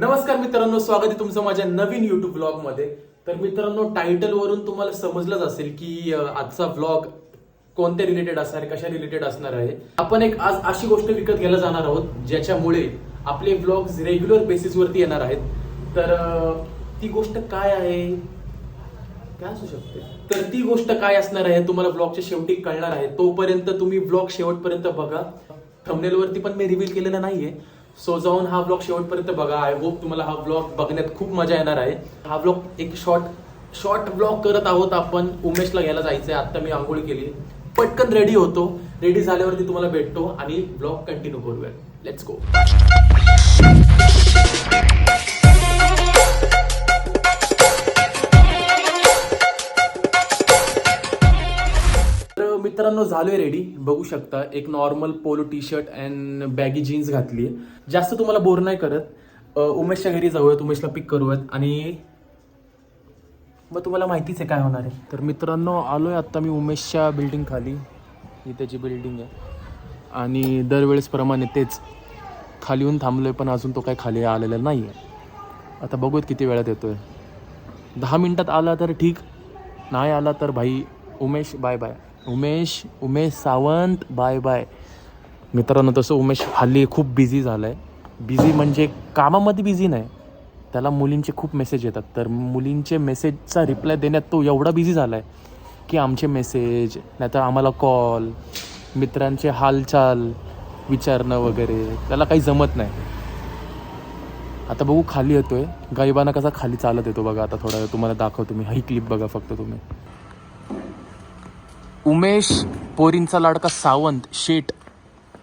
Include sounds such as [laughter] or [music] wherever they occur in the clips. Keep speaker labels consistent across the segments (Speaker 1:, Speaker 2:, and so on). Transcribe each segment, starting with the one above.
Speaker 1: नमस्कार मित्रांनो स्वागत आहे तुमचं माझ्या नवीन युट्यूब ब्लॉगमध्ये तर मित्रांनो टायटल वरून तुम्हाला समजलंच असेल की आजचा ब्लॉग कोणत्या रिलेटेड असणार आहे कशा रिलेटेड असणार आहे. आपण एक आज अशी गोष्ट विकत घ्यायला जाणार आहोत ज्याच्यामुळे आपले ब्लॉग्स रेग्युलर बेसिसवरती येणार आहेत. तर ती गोष्ट काय आहे? काय असू शकते? तर ती गोष्ट काय असणार आहे तुम्हाला ब्लॉगच्या शेवटी कळणार आहे. तोपर्यंत तुम्ही ब्लॉग शेवटपर्यंत बघा. थंबनेल वरती पण मी रिव्हील केलेलं नाहीये. सो जाऊन हा ब्लॉग शेवटपर्यंत बघा. आय होप तुम्हाला हा ब्लॉग बघण्यात खूप मजा येणार आहे. हा ब्लॉग एक शॉर्ट शॉर्ट ब्लॉग करत आहोत आपण. उमेशला घ्यायला जायचंय. आता मी आंघोळ केली. पटकन रेडी होतो. रेडी झाल्यावरती तुम्हाला भेटतो आणि ब्लॉग कंटिन्यू करूया. लेट्स गो मित्रांनो झालोय रेडी बघू शकता एक normal polo T shirt and baggy jeans घातली आहे. जास्त तुम्हाला बोर नाही करत. उमेशच्या घरी जाऊयात उमेशला पिक करूयात. आणि मग तुम्हाला माहितीच आहे काय होणार आहे. तर मित्रांनो आलोय आत्ता मी उमेशच्या बिल्डिंग खाली. ही त्याची बिल्डिंग आहे. आणि दरवेळेसप्रमाणे तेच. खाली येऊन थांबलोय पण अजून तो काय खाली आलेला नाही आहे आता बघूयात किती वेळात येतोय. दहा मिनटात आला तर ठीक. नाही आला तर भाई Umesh bye bye Umesh Umesh Sawant bye bye. मित्रांनो तसं उमेश हल्ली खूप बिझी झालं आहे बिझी म्हणजे कामामध्ये बिझी नाही. त्याला मुलींचे खूप मेसेज येतात. तर मुलींचे मेसेजचा रिप्लाय देण्यात तो एवढा बिझी झाला आहे की आमचे मेसेज नाहीतर आम्हाला कॉल मित्रांचे हालचाल विचारणं वगैरे त्याला काही जमत नाही. आता बघू खाली येतोय. गाईबाना कसा खाली चालत येतो बघा. आता थोडा तुम्हाला दाखवतो. मी ही क्लिप बघा फक्त तुम्ही. उमेश पोरींचा लाडका सावंत शेट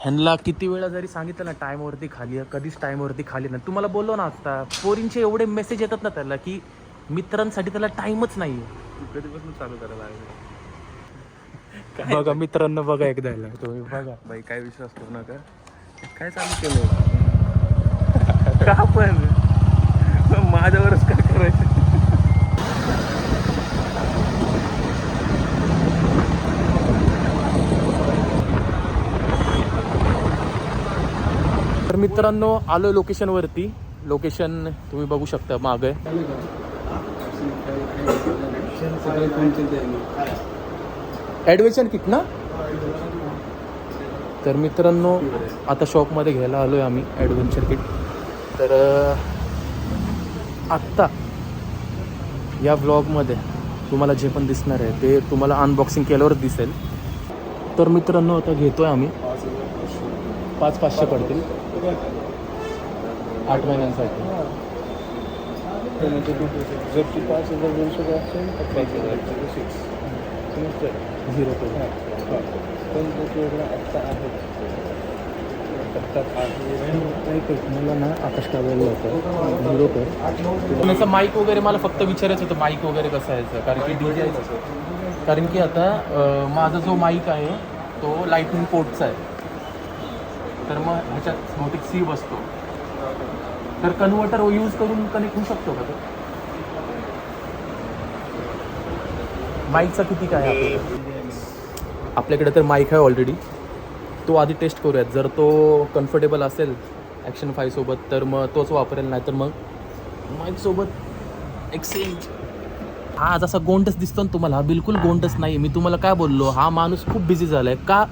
Speaker 1: ह्यांना किती वेळा जरी सांगितलं ना टाईमवरती खाली आहे, कधीच टाईमवरती खाली नाही. तुम्हाला बोललो ना आता पोरींचे एवढे मेसेज येतात ना त्याला की मित्रांसाठी त्याला टाइमच नाही
Speaker 2: कधीपासून चालू करायला लागले?
Speaker 1: बघा मित्रांनो बघा एकदा. तुम्ही बघा.
Speaker 2: बाई काय विश्वास करू नका. काय चालू केलं [laughs]
Speaker 1: का पण?
Speaker 2: माझ्यावरच काय करायचं
Speaker 1: तर मित्रांनो आलो लोकेशन वरती. लोकेशन तुम्ही बघू शकता मागे. ॲडमिशन किट ना? तर मित्रांनो आता शॉपमध्ये घ्यायला आलोय आम्ही ॲडव्हेंचर किट तर आत्ता या ब्लॉगमध्ये तुम्हाला जे पण दिसणार आहे ते तुम्हाला अनबॉक्सिंग केल्यावर दिसेल. तर मित्रांनो आता घेतोय आम्ही. पाच पाचशे पडतील. आठ महिन्यांसाठी.
Speaker 2: जर पाच हजार दोनशे असेल तर पाच हजार सिक्स
Speaker 1: झिरो
Speaker 2: पण वेगळा आत्ता आहे
Speaker 1: मला ना आकाश कावेल होतं. झिरो कर त्याचं माईक वगैरे मला फक्त विचारायचं होतं माईक वगैरे कसं यायचं कारण की डी जे कारण की आता माझा जो माईक आहे तो लाईटनिंग पोर्टचा आहे. तर मग ह्याच्यात बहुतेक सी बसतो. तर कन्व्हर्टर यूज करून कनेक्ट होऊ शकतो का तो? माईकचा किती काय आहे आपल्याकडे? आपल्याकडे तर माईक आहे ऑलरेडी तो आधी टेस्ट करूयात. जर तो कम्फर्टेबल असेल ॲक्शन फाय सोबत तर मग तोच वापरेल नाही तर मग? माईक सोबत एक्सचेंज हा जसा गोंडस दिसतो ना तुम्हाला. बिलकुल गोंडस नाही मी तुम्हाला काय बोललो? हा माणूस खूप बिझी झालाय. का?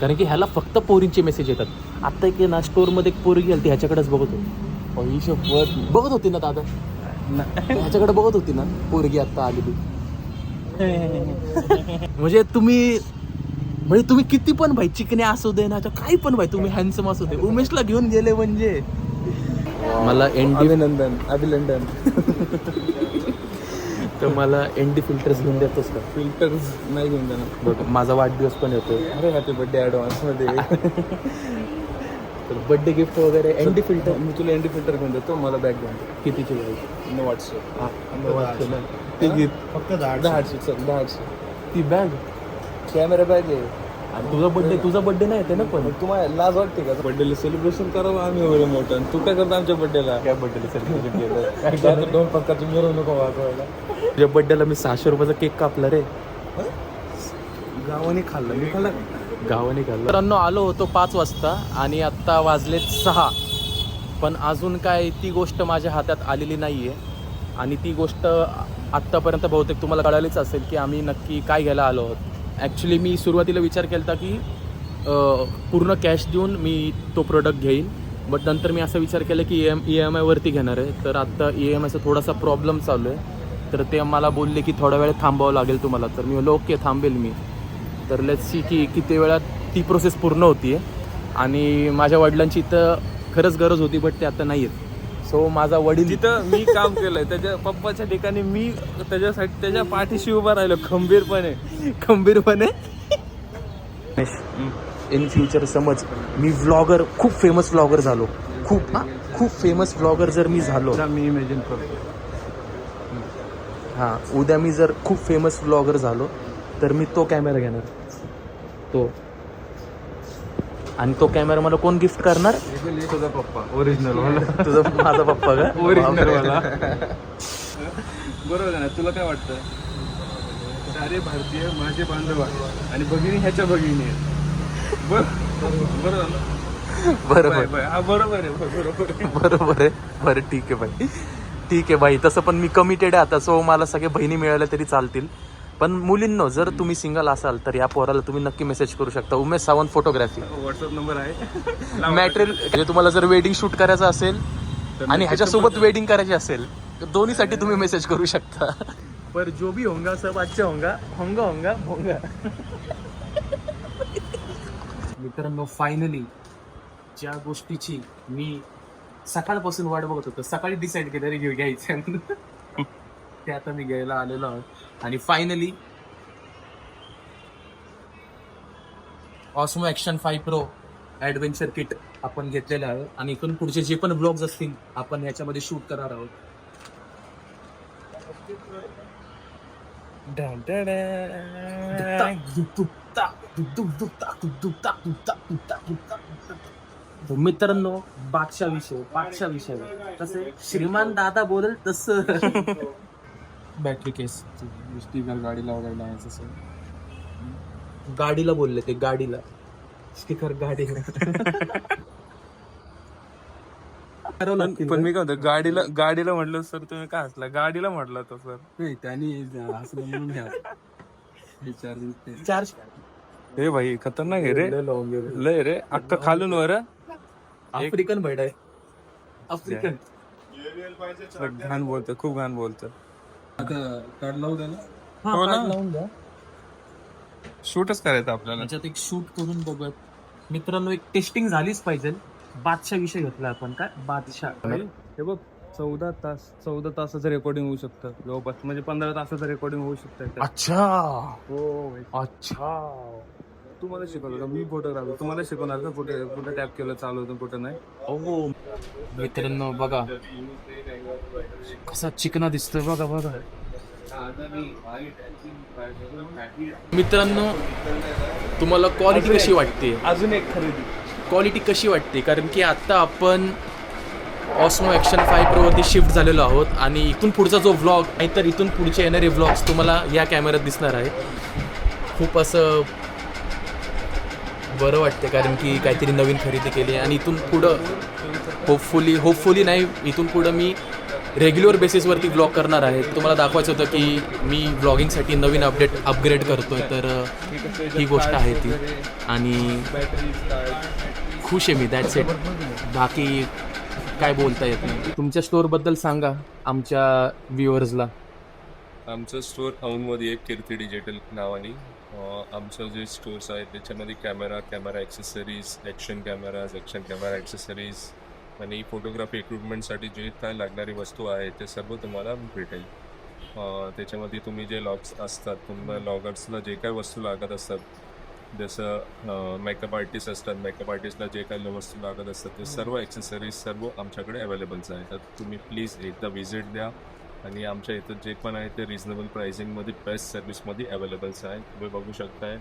Speaker 1: कारण की ह्याला फक्त पोरींचे मेसेज येतात. आता एक ना स्टोअरमध्ये एक पोरगी आली ती ह्याच्याकडेच बघत होती. अहो, ही शपथ बघत होती ना दादा? ह्याच्याकडे बघत होती ना पोरगी आता आलेली [laughs] म्हणजे तुम्ही म्हणजे तुम्ही किती पण भाई चिकने असू दे ना काही पण भाई तुम्ही हॅन्सम असू दे. उमेशला घेऊन गेले म्हणजे. मला एनडी
Speaker 2: अभिनंदन अभिनंदन. [laughs]
Speaker 1: तर मला एनडी फिल्टर्स घेऊन देतोस का?
Speaker 2: फिल्टर्स नाही घेऊन देणार.
Speaker 1: बघ माझा वाढदिवस पण येतोय.
Speaker 2: अरे हॅपी बर्थडे ॲडव्हान्समध्ये
Speaker 1: तर बर्थडे गिफ्ट वगैरे एनडी फिल्टर
Speaker 2: मी तुला एनडी फिल्टर घेऊन देतो मला बॅग घेऊन
Speaker 1: कितीची घ्यायची
Speaker 2: नो वाटसं
Speaker 1: हा,
Speaker 2: ते घे फक्त दहा दहा आठशे चल दहा आठशे.
Speaker 1: ती बॅग
Speaker 2: कॅमेरा बॅग आहे.
Speaker 1: आणि तुझा बर्थडे तुझा बर्थडे नाही येते ना पण.
Speaker 2: तुम्हाला लाज वाटते का? बर्थडेला सेलिब्रेशन करावं आम्ही एवढं मोठं. आणि तू काय करतो आमच्या बर्थडेला
Speaker 1: काय बर्थडे सेलिब्रेशन केलं? [laughs]
Speaker 2: काय दोन प्रकारची मिरवणूक वाजवायला
Speaker 1: तुझ्या बर्थडेला मी सहाशे रुपयाचा केक कापला रे.
Speaker 2: गावाने खाल्लं. मी खाल्ला?
Speaker 1: गावाने घाललो मित्रांनो आलो होतो पाच वाजता आणि आत्ता वाजलेत सहा. पण अजून काय ती गोष्ट माझ्या हातात आलेली नाही आहे आणि ती गोष्ट आत्तापर्यंत बहुतेक तुम्हाला कळालीच असेल की आम्ही नक्की काय घ्यायला आलो आहोत. ॲक्च्युली मी सुरुवातीला विचार केला होता की पूर्ण कॅश देऊन मी तो प्रोडक्ट घेईन. बट नंतर मी असा विचार केला की एम ई एम आयवरती घेणार आहे. तर आत्ता ई एम आयचा थोडासा प्रॉब्लेम चालू आहे. तर ते मला बोलले की थोडा वेळ थांबावं लागेल तुम्हाला. तर मी ओके थांबेल मी. तर लेट्स सी की किती वेळात ती प्रोसेस पूर्ण होती आणि माझ्या वडिलांची इथं खरंच गरज होती बट ते आता नाही आहेत सो माझा वडील
Speaker 2: जिथं मी काम केलंय त्याच्या पप्पाच्या ठिकाणी मी त्याच्यासाठी त्याच्या पाठीशी उभा राहिलो खंबीरपणे.
Speaker 1: खंबीरपणे? इन फ्युचर समज मी व्लॉगर खूप फेमस व्लॉगर झालो. खूप हा? खूप फेमस व्लॉगर जर मी झालो.
Speaker 2: मी इमॅजिन करतो.
Speaker 1: हां उद्या मी जर खूप फेमस व्लॉगर झालो तर मी तो कॅमेरा घेणार. तो. आणि तो कॅमेरा मला कोण गिफ्ट करणार?
Speaker 2: तुझा पप्पा. ओरिजिनल [laughs]
Speaker 1: तुझा माझा पप्पा का? [laughs]
Speaker 2: ओरिजिनल [laughs] बरोबर ना? तुला काय वाटतं? सारे भारतीय माझे बांधव आहेत आणि भगिनी ह्याच्या भगिनी आहेत. बर- बरोबर?
Speaker 1: बरोबर.
Speaker 2: हा आहे. बरोबर आहे.
Speaker 1: बरोबर आहे. बरं ठीक आहे भाई ठीक आहे भाई तसं पण मी कमिटेड आहे आता. सो मला सगळे बहिणी मिळाल्या तरी चालतील. पण मुलींनो जर तुम्ही सिंगल असाल तर या पोराला तुम्ही नक्की मेसेज करू शकता. Umesh Sawant photography
Speaker 2: WhatsApp number आहे. [laughs]
Speaker 1: मॅटेरियल म्हणजे तुम्हाला जर वेडिंग शूट करायचं असेल आणि ह्याच्यासोबत वेडिंग करायची असेल तर दोन्हीसाठी तुम्ही मेसेज करू शकता. पर जो भी होंगा सब अच्छा होंगा. होंगा होंगा होंगा. मित्रांनो फायनली ज्या गोष्टीची मी सकाळपासून वाट बघत होतो सकाळी डिसाईड केलं रे घेऊ घ्यायचं. [laughs] ते आता मी घ्यायला आलेलो आहोत. आणि finally Osmo action five pro adventure kit आपण घेतलेलं आहे. आणि इथून पुढचे जे पण ब्लॉग्स असतील आपण ह्याच्यामध्ये शूट करणार आहोत. तर मित्रांनो बादशा विषय बादशा विषय. तसे श्रीमान दादा बोलल तस. [laughs] बॅटरी केस
Speaker 2: स्टिकर गाडीला वगैरे लावायचं असेल.
Speaker 1: गाडीला बोलले ते गाडीला. स्टिकर गाडीला लागतील
Speaker 2: पण मी काय म्हणतो गाडीला गाडीला म्हटलं सर तुम्ही काय हसला? गाडीला म्हटलं तर सर.
Speaker 3: त्यांनी असलं म्हणून घ्या. विचार
Speaker 1: चार्ज
Speaker 2: हे भाई खतरनाक आहे रे. लय रे. अख्खा खालून वर.
Speaker 1: आफ्रिकन भेड आहे आफ्रिकन.
Speaker 2: घाण बोलतो खूप घाण बोलतो
Speaker 3: आता कार्ड लावू त्याला
Speaker 2: हो ना?
Speaker 1: लावून द्या.
Speaker 2: शूटच करायचं आपल्याला.
Speaker 1: त्याच्यात एक शूट करून बघूयात. मित्रांनो एक टेस्टिंग झालीच पाहिजे. बादशाह विषय घेतला आपण काय? बादशाह.
Speaker 2: हे बघ चौदा तास चौदा तासाचं रेकॉर्डिंग होऊ शकतं. जवळपास म्हणजे पंधरा तासाचं रेकॉर्डिंग होऊ शकतं.
Speaker 1: अच्छा!
Speaker 2: हो भाई.
Speaker 1: अच्छा!
Speaker 2: तुम्हाला शिकवलं का? मी फोटोग्राफर तुम्हाला शिकवणार का कुठे कुठे टॅप केलं चालू होतं कुठं नाही?
Speaker 1: ओ मित्रांनो बघा कसा चिकना दिसतोय बघा बघा मित्रांनो तुम्हाला क्वालिटी कशी वाटते?
Speaker 2: अजून एक खरेदी.
Speaker 1: क्वालिटी कशी वाटते? कारण की आता आपण ऑस्मो ॲक्शन फाय प्रोवरती शिफ्ट झालेलो आहोत आणि इथून पुढचा जो व्लॉग नाहीतर इथून पुढचे येणारे व्लॉग्स तुम्हाला या कॅमेऱ्यात दिसणार आहे. खूप असं बरं वाटते कारण की काहीतरी नवीन खरेदी केली आणि इथून पुढं होपफुली होपफुली नाही इथून पुढं मी रेग्युलर बेसिसवरती ब्लॉग करणार आहे. तुम्हाला दाखवायचं होतं की मी ब्लॉगिंगसाठी नवीन अपडेट अपग्रेड करतोय तर ही गोष्ट आहे ती. आणि खुश आहे मी दॅट्स इट बाकी काय बोलता येत नाही. तुमच्या स्टोअरबद्दल सांगा आमच्या व्ह्युअर्सला
Speaker 4: आमचं स्टोअर टाऊनमध्ये एक कीर्ती डिजिटल नावाने. आमचं जे स्टोर्स आहे त्याच्यामध्ये camera camera accessories action cameras action camera accessories आणि फोटोग्राफी इक्विपमेंटसाठी जे काय लागणारी वस्तू आहे ते सर्व तुम्हाला भेटेल. त्याच्यामध्ये तुम्ही जे लॉग्स असतात तुम्हाला लॉगर्सला जे काय वस्तू लागत असतात जसं मेकअप आर्टिस्ट असतात मेकअप आर्टिस्टला जे काही वस्तू लागत असतात ते सर्व ॲक्सेसरीज सर्व आमच्याकडे अवेलेबल्स आहेत. तर तुम्ही प्लीज एकदा व्हिजिट द्या. आणि आमच्या इथं जे पण आहे ते रिजनेबल प्राइसिंगमध्ये बेस्ट सर्विसमध्ये अवेलेबल्स आहे. तुम्ही बघू शकताय.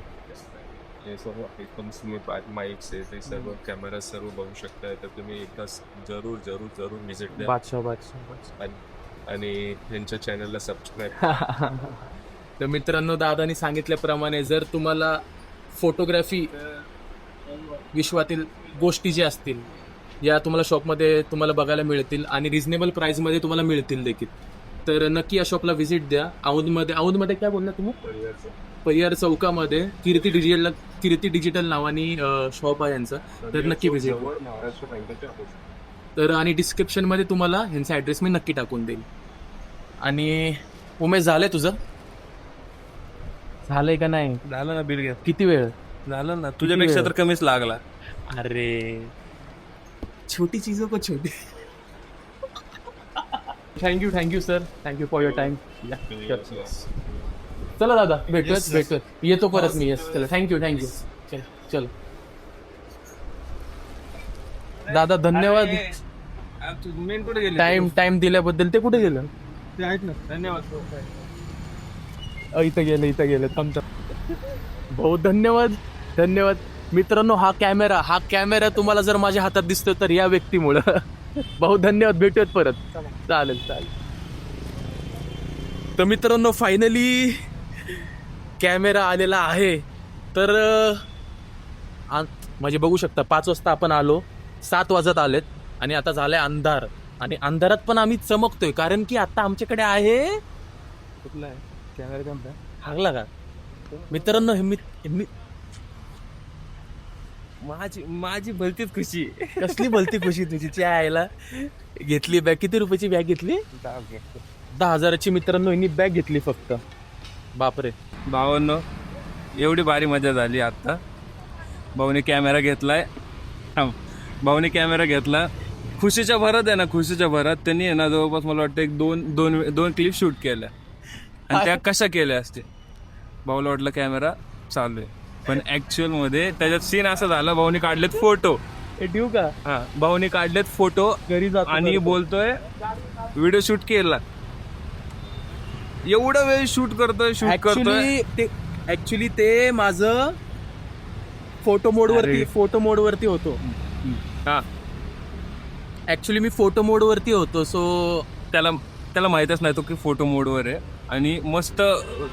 Speaker 4: हे सर्व आयटम्स तुम्ही माईक्स आहे ते सर्व कॅमेरा सर्व बघू शकताय. तर तुम्ही एकदा जरूर जरूर जरूर व्हिजिट द्या.
Speaker 1: बादशाह बादशाह बादशाह.
Speaker 4: आणि- त्यांच्या चॅनलला सबस्क्राईब [laughs]
Speaker 1: तर मित्रांनो दादानी सांगितल्याप्रमाणे जर तुम्हाला फोटोग्राफी विश्वातील गोष्टी ज्या असतील या तुम्हाला शॉपमध्ये तुम्हाला बघायला मिळतील आणि रिझनेबल प्राईसमध्ये तुम्हाला मिळतील देखील. तर नक्की या शॉपला व्हिजिट द्या. औंधमध्ये औंधमध्ये काय बोलला तुम्ही? परियार चौकामध्ये कीर्ती डिजिटल कीर्ती डिजिटल नावानी शॉप आहे यांचं. तर नक्की व्हिजिट. तर आणि डिस्क्रिप्शनमध्ये तुम्हाला ह्यांचा ॲड्रेस मी नक्की टाकून देईन. आणि उमेश झालंय तुझं? झालंय का नाही?
Speaker 2: झालं ना बिल घ्या.
Speaker 1: किती वेळ?
Speaker 2: झालं ना. तुझ्यापेक्षा तर कमीच लागला.
Speaker 1: अरे. छोटी चीजों को छोटी. Thank you thank you sir thank you for your time चला दादा भेटूयात भेटूयात. येतो परत मी येस चला थँक्यू थँक्यू चल चल. दादा धन्यवाद.
Speaker 2: मेन कुठे गेले?
Speaker 1: टाइम टाइम दिल्याबद्दल ते कुठे गेलं?
Speaker 2: ते आहेत ना. धन्यवाद.
Speaker 1: इथं गेलं इथं गेलं. थांब थांब. भाऊ धन्यवाद धन्यवाद. मित्रांनो हा कॅमेरा हा कॅमेरा तुम्हाला जर माझ्या हातात दिसतोय तर या व्यक्तीमुळं. भाऊ धन्यवाद. भेटूयात परत. चालेल चालेल. तर मित्रांनो फायनली कॅमेरा आलेला आहे. तर अ, आ- म्हणजे बघू शकता पाच वाजता आपण आलो. सात वाजत आलेत. आणि आता झालाय अंधार. आणि अंधारात पण आम्ही चमकतोय कारण की आता आमच्याकडे आहे
Speaker 2: कुठला आहे? कॅमेरा कोणता
Speaker 1: हागला का? मित्रांनो हे मी हे मी
Speaker 2: माझी माझी भलतीच खुशी.
Speaker 1: कसली भलती खुशी तुझी? च्या आईला घेतली बॅग किती रुपयाची बॅग घेतली? दहा हजाराची मित्रांनो यांनी बॅग घेतली फक्त. बापरे.
Speaker 2: भावांनो एवढी भारी मजा झाली आत्ता. भाऊने कॅमेरा घेतलाय. थांब. भाऊने कॅमेरा घेतला. खुशीच्या भरात आहे ना खुशीच्या भरात. त्यांनी आहे ना जवळपास मला वाटतं एक दोन दोन दोन क्लिप शूट केल्या. आणि त्या [laughs] कशा केल्या असते भाऊला वाटलं कॅमेरा चालू आहे. पण ऍक्च्युअलमध्ये त्याच्यात सीन असं झाला भाऊने काढलेत फोटो
Speaker 1: ठेवू का?
Speaker 2: हा भाऊने काढलेत फोटो
Speaker 1: घरी जातो
Speaker 2: आणि. बोलतोय व्हिडिओ शूट केला. एवढा वेळ शूट करतोय शूट करतोय.
Speaker 1: ऍक्च्युली ते ऍक्च्युली ते माझं फोटो मोडवरती
Speaker 2: अरे.
Speaker 1: फोटो मोडवरती होतो.
Speaker 2: हा.
Speaker 1: ऍक्च्युली मी फोटो मोडवरती होतो सो
Speaker 2: त्याला त्याला माहीतच नाही तो की फोटो मोडवर आहे. आणि मस्त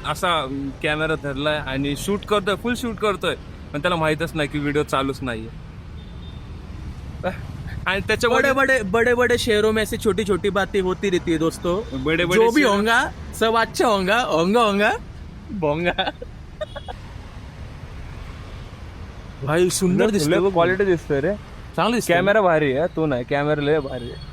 Speaker 2: असा कॅमेरा धरलाय आणि शूट करतोय फुल शूट करतोय. पण त्याला माहीतच नाही की व्हिडिओ चालूच नाहीये. आणि
Speaker 1: बड़े
Speaker 2: त्याच्यामुळे
Speaker 1: बड़े बड़े बड़े शहरों में से छोटी छोटी बातें होती रहती है दोस्तों।
Speaker 2: बड़े बड़े
Speaker 1: जो भी
Speaker 2: शहरों-
Speaker 1: होगा सब अच्छा होगा होगा होगा। बोंगा। भाई सुंदर दिसतोय बघ.
Speaker 2: क्वालिटी दिसतोय रे.
Speaker 1: चांगलं दिसतोय.
Speaker 2: कॅमेरा भारी आहे तो नाही. कॅमेरा लय भारी आहे.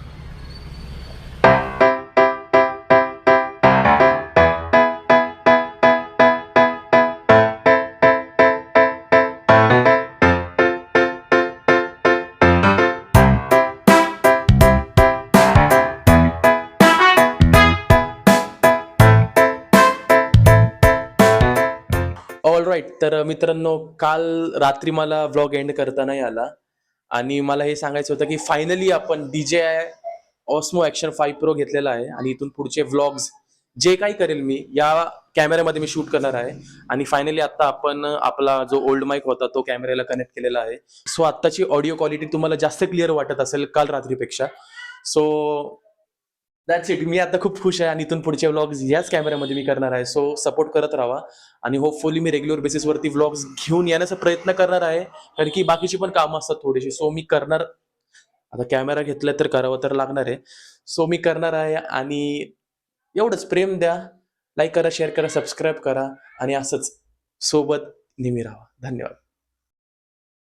Speaker 1: राईट तर मित्रांनो काल रात्री मला व्लॉग एंड करता नाही आला आणि मला हे सांगायचं होतं की फायनली आपण DJ Osmo action five pro घेतलेला आहे आणि इथून पुढचे व्लॉग्स जे काही करेल मी या कॅमेऱ्यामध्ये मी शूट करणार आहे. आणि फायनली आता आपण आपला जो ओल्ड माईक होता तो कॅमेऱ्याला कनेक्ट केलेला आहे. सो आत्ताची ऑडिओ क्वालिटी तुम्हाला जास्त क्लिअर वाटत असेल काल रात्रीपेक्षा. सो दॅट्स इट मी आता खूप खुश आहे आणि इथून पुढचे व्लॉग्स याच कॅमेऱ्यामध्ये मी करणार आहे. सो सपोर्ट करत राहा. आणि होपफुली मी रेग्युलर बेसिसवरती व्लॉग्स घेऊन येण्याचा प्रयत्न करणार आहे. कारण की बाकीची पण कामं असतात थोडीशी. सो मी करणार आता कॅमेरा घेतला तर करावं तर लागणार आहे. सो मी करणार आहे आणि एवढंच. प्रेम द्या. लाईक करा शेअर करा सबस्क्राईब करा. आणि असंच सोबत नेहमी राहा. धन्यवाद.